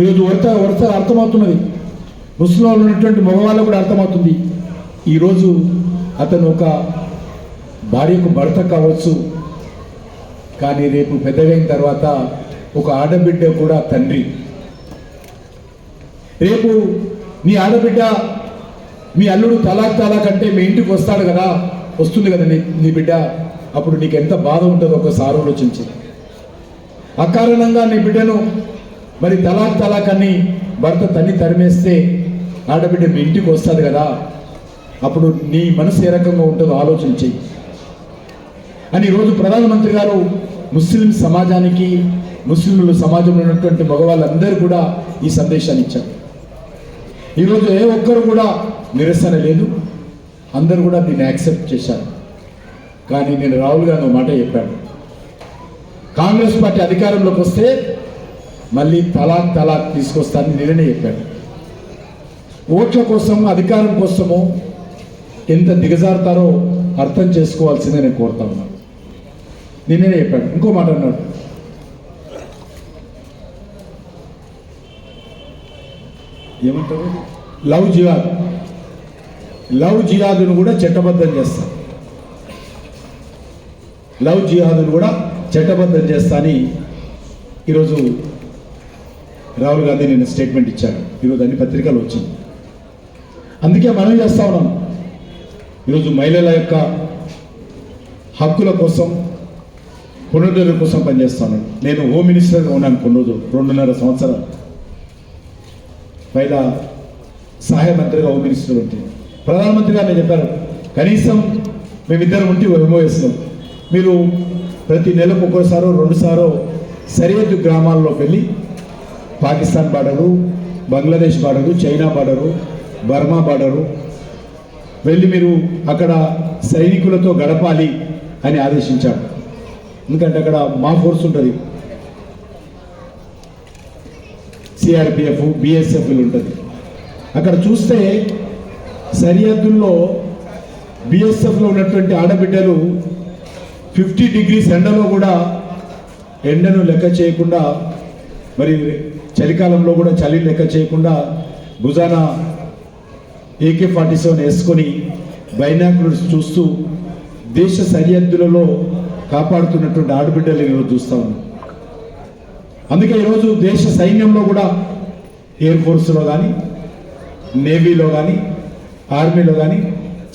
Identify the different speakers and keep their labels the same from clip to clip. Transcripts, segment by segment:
Speaker 1: ఈరోజు వరుస వరుస అర్థమవుతున్నది. ముస్లింలో ఉన్నటువంటి మగవాళ్ళు కూడా అర్థమవుతుంది. ఈరోజు అతను ఒక భార్యకు భర్త కావచ్చు కానీ రేపు పెద్దగైన తర్వాత ఒక ఆడబిడ్డ కూడా తండ్రి. రేపు నీ ఆడబిడ్డ మీ అల్లుడు తలాక్ తలాక్ అంటే మీ ఇంటికి వస్తాడు కదా వస్తుంది కదా నీ నీ బిడ్డ. అప్పుడు నీకు ఎంత బాధ ఉంటుందో ఒకసారి ఆలోచించి. అకారణంగా నీ బిడ్డను మరి తలాక్ తలాక్ అని భర్త తన్ని తరిమేస్తే ఆడబిడ్డ మీ ఇంటికి వస్తుంది కదా. అప్పుడు నీ మనసు ఏ రకంగా ఉంటుందో ఆలోచించి. అని ఈరోజు ప్రధానమంత్రి గారు ముస్లిం సమాజానికి ముస్లింలు సమాజంలో ఉన్నటువంటి మగవాళ్ళందరూ కూడా ఈ సందేశాన్ని ఇచ్చారు. ఈరోజు ఏ ఒక్కరు కూడా నిరసన లేదు. అందరూ కూడా దీన్ని యాక్సెప్ట్ చేశారు. కానీ నేను రాహుల్ గారు మాట చెప్పాను. కాంగ్రెస్ పార్టీ అధికారంలోకి వస్తే మళ్ళీ తలాక్ తలాక్ తీసుకొస్తానని నేనే చెప్పాను. ఓట్ల కోసం అధికారం కోసము ఎంత దిగజారుతారో అర్థం చేసుకోవాల్సిందే నేను కోరుతా ఉన్నాను నిన్ననే చెప్పాడు ఇంకో మాట అన్నాడు. ఏమంటారు? లవ్ జిహాద్. లవ్ జిహాదును కూడా చట్టబద్ధం చేస్తాను లవ్ జిహాదును కూడా చట్టబద్ధం చేస్తా అని ఈరోజు రాహుల్ గాంధీ నేను స్టేట్మెంట్ ఇచ్చాను ఈరోజు అన్ని పత్రికలు వచ్చింది అందుకే మనం చేస్తా ఉన్నాం. ఈరోజు మహిళల యొక్క హక్కుల కోసం పునరుద్ధరణ కోసం పనిచేస్తాను నేను హోమ్ మినిస్టర్గా ఉన్నాను కొన్ని రోజులు రెండున్నర సంవత్సరాలు. పైగా సహాయ మంత్రిగా హోమ్ మినిస్టర్ ఉంటే. ప్రధానమంత్రి గారు నేను చెప్పారు కనీసం మేమిద్దరం ఉంటే ఎంఓఎస్లో మీరు ప్రతి నెలకు ఒక్కోసారో రెండుసారో సరిహద్దు గ్రామాల్లోకి వెళ్ళి Pakistan border Bangladesh border China border Burma border వెళ్ళి మీరు అక్కడ సైనికులతో గడపాలి అని ఆదేశించాడు ఎందుకంటే అక్కడ మా ఫోర్స్ ఉంటుంది. సిఆర్పిఎఫ్ బిఎస్ఎఫ్లు ఉంటుంది. అక్కడ చూస్తే సరిహద్దుల్లో బిఎస్ఎఫ్లో ఉన్నటువంటి ఆడబిడ్డలు ఫిఫ్టీ డిగ్రీస్ ఎండలో కూడా ఎండను లెక్క చేయకుండా మరి చలికాలంలో కూడా చలి లెక్క చేయకుండా భుజాన ఏకే ఫార్టీ సెవెన్ వేసుకొని బైనాకులర్స్ చూస్తూ దేశ సరిహద్దులలో కాపాడుతున్నటువంటి ఆడబిడ్డలు ఈరోజు చూస్తా ఉన్నాం. అందుకే ఈరోజు దేశ సైన్యంలో కూడా ఎయిర్ ఫోర్స్లో కానీ నేవీలో కానీ ఆర్మీలో కానీ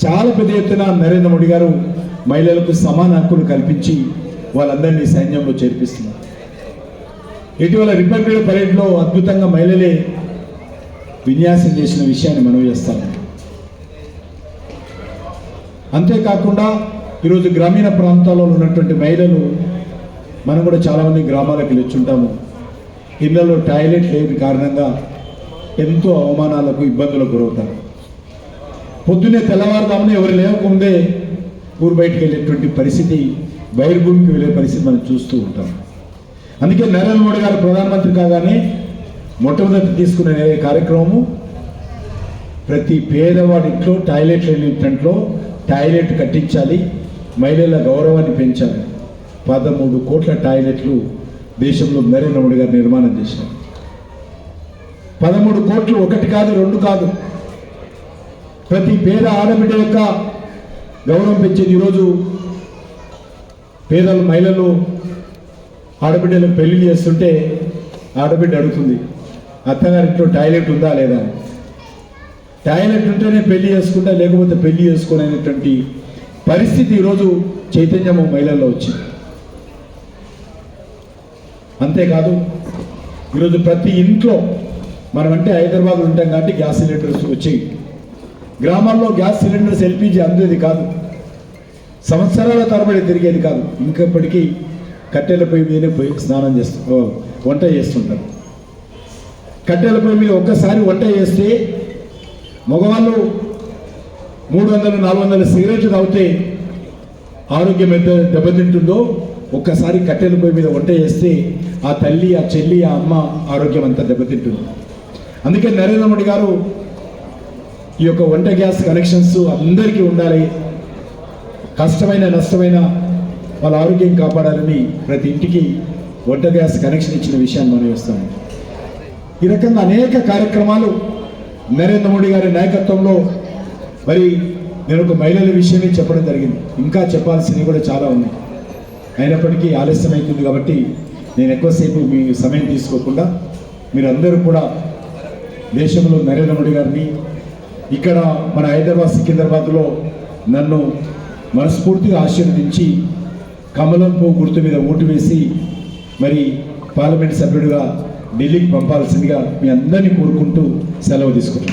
Speaker 1: చాలా పెద్ద ఎత్తున నరేంద్ర మోడీ గారు మహిళలకు సమాన హక్కులు కల్పించి వాళ్ళందరినీ సైన్యంలో చేర్పిస్తున్నారు. ఇటీవల రిపబ్లిక్ పరేడ్లో అద్భుతంగా మహిళలే విన్యాసం చేసిన విషయాన్ని మనం చేస్తాము అంతేకాకుండా ఈరోజు గ్రామీణ ప్రాంతాల్లో ఉన్నటువంటి మహిళలు మనం కూడా చాలామంది గ్రామాలకు వెళ్ళిచ్చుంటాము ఇళ్ళలో టాయిలెట్ లేని కారణంగా ఎంతో అవమానాలకు ఇబ్బందులకు గురవుతారు. పొద్దున్నే తెల్లవారుదామని ఎవరు లేవకముందే ఊరు బయటికి వెళ్ళేటువంటి పరిస్థితి బహిర్భూమికి వెళ్ళే పరిస్థితి మనం చూస్తూ ఉంటాం. అందుకే నరేంద్ర మోడీ గారు ప్రధానమంత్రి కాగానే మొట్టమొదటి తీసుకునే కార్యక్రమము ప్రతి పేదవాడి ఇంట్లో టాయిలెట్ లేని ఇంట్లో టాయిలెట్ కట్టించాలి మహిళల గౌరవాన్ని పెంచాలి. పదమూడు కోట్ల టాయిలెట్లు దేశంలో నరేంద్ర మోడీ గారు నిర్మాణం చేశారు. పదమూడు కోట్లు ఒకటి కాదు రెండు కాదు. ప్రతి పేద ఆడబిడ్డ యొక్క గౌరవం పెంచేది ఈరోజు పేదలు మహిళలు ఆడబిడ్డలు పెళ్ళి చేస్తుంటే ఆడబిడ్డ అడుగుతుంది అత్తగారింట్లో టాయిలెట్ ఉందా లేదా? టాయిలెట్ ఉంటేనే పెళ్ళి చేసుకుంటా లేకపోతే పెళ్ళి చేసుకోనేటువంటి పరిస్థితి ఈరోజు చైతన్యము మహిళల్లో వచ్చింది. అంతేకాదు ఈరోజు ప్రతి ఇంట్లో మనం అంటే హైదరాబాద్ ఉంటాం కాబట్టి గ్యాస్ సిలిండర్స్ వచ్చాయి గ్రామాల్లో గ్యాస్ సిలిండర్స్ ఎల్పిజి అందేది కాదు. సంవత్సరాల తరబడి తిరిగేది కాదు. ఇంకప్పటికీ కట్టెల పొయ్యి మీదనే పోయి స్నానం చేస్తూ వంట చేస్తుంటారు. కట్టెల పొయ్యి మీద ఒక్కసారి వంట చేస్తే మగవాళ్ళు మూడు వందలు నాలుగు వందల సిగరెట్లు తాగితే ఆరోగ్యం ఎంత దెబ్బతింటుందో ఒక్కసారి కట్టెల పొయ్యి మీద వంట చేస్తే ఆ తల్లి ఆ చెల్లి ఆ అమ్మ ఆరోగ్యం అంతా దెబ్బతింటుంది. అందుకే నరేంద్ర మోడీ గారు ఈ యొక్క వంట గ్యాస్ కనెక్షన్స్ అందరికీ ఉండాలి. కష్టమైన నష్టమైన వాళ్ళ ఆరోగ్యం కాపాడాలని ప్రతి ఇంటికి వంట గ్యాస్ కనెక్షన్ ఇచ్చిన విషయాన్ని మనం వేస్తాము ఈ రకంగా అనేక కార్యక్రమాలు నరేంద్ర మోడీ గారి నాయకత్వంలో మరి నేను ఒక మహిళల విషయమే చెప్పడం జరిగింది. ఇంకా చెప్పాల్సినవి కూడా చాలా ఉన్నాయి. అయినప్పటికీ ఆలస్యం అవుతుంది కాబట్టి నేను ఎక్కువసేపు మీ సమయం తీసుకోకుండా మీరందరూ కూడా దేశంలో నరేంద్ర మోడీ గారిని ఇక్కడ మన హైదరాబాద్ సికింద్రాబాద్లో నన్ను మనస్ఫూర్తిగా ఆశీర్వదించి కమలం పువ్వు గుర్తు మీద ఓటు వేసి మరి పార్లమెంట్ సభ్యుడిగా ఢిల్లీకి పంపాల్సిందిగా మీ అందరినీ కోరుకుంటూ సెలవు తీసుకుంటాను